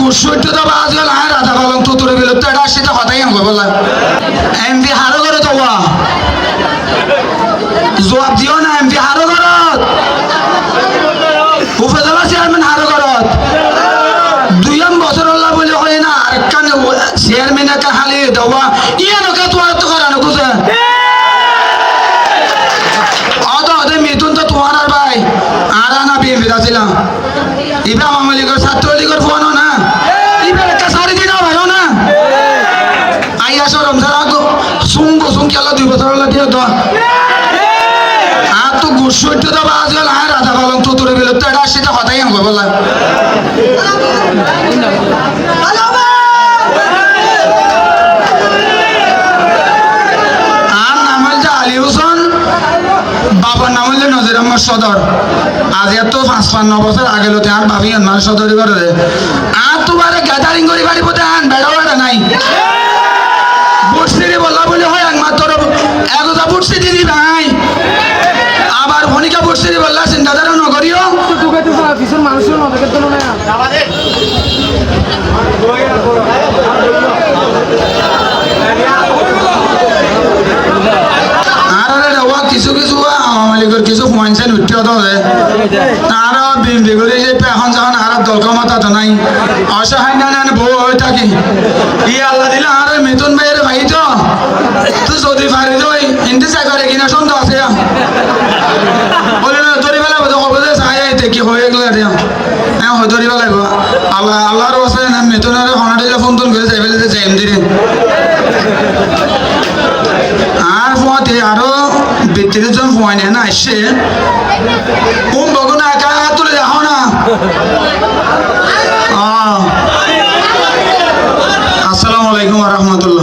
গুসুইট তো বাজ গেল আর রাধা তোর বিল তো এটা কথাই আমি বললাম এমপি হারো দিও না এমপি হারো করত উপজেলা চেয়ারম্যান হারো করত দুইম বছর হল্লা বলে হয় না, আর কান চেয়ারম্যান একা হালি দেওয়া। ইয়ে নকে তোমার তো করানো কুছে অত অত মিথুন তো তোমার আর ভাই। আর না বিএনপি ছিলাম ইবা আওয়ামী লীগের ছাত্রলীগের ফোন না। ইবা একটা সারি দিন ভাই না। আইয়া সরম সারা সুঙ্গ সুঙ্গ খেলা দুই বছর হলো দিয়ে তো আর তো তো বাজ গেল আর রাধা পালন তো তোর বিল এটা সেটা কথাই আমি বললাম আর নাম হচ্ছে আলী হোসেন বাবার নাম হইলে নজির আহমদ সদর। আজ এত পাঁচ পান্ন বছর আগে লোতে আর ভাবি আমার সদরি করে আর তোমার গ্যাদারিং করি বাড়ি পথে আন বেড়া বেড়া নাই। বুটসিরে বলা বলে হয় একমাত্র একতা বুটসি দিদি ভাই আবার ভনিকা বুটসিরে বললা চিন্তাধারা নগরীয় মানুষের নজরের তুলনায় আর আরে দেওয়া কিছু কিছু আওয়ামী লীগের কিছু উঠিও আর করে আর তো থাকি। ই আল্লাহ দিলে আর মিথুন ভাইয়ের ভাই তো তুই যদি পারি তো হিন্দি চাকরি কিনা সন্দেহ আছে বলে তো চাই আইতে কি হয়ে গেলে হ্যাঁ হয় ধরি পেলাম আল্লাহ আল্লাহর আছে না মিথুনের হনাডিলে ফোন টোন করে যাই পেলে যে যাইম দিলে আর পথে আরও বিত্রিশ জন পয়েন্ট না আসছে কোন বগুনা একা একা তুলে যাও না। আসসালামু আলাইকুম রহমতুল্লাহ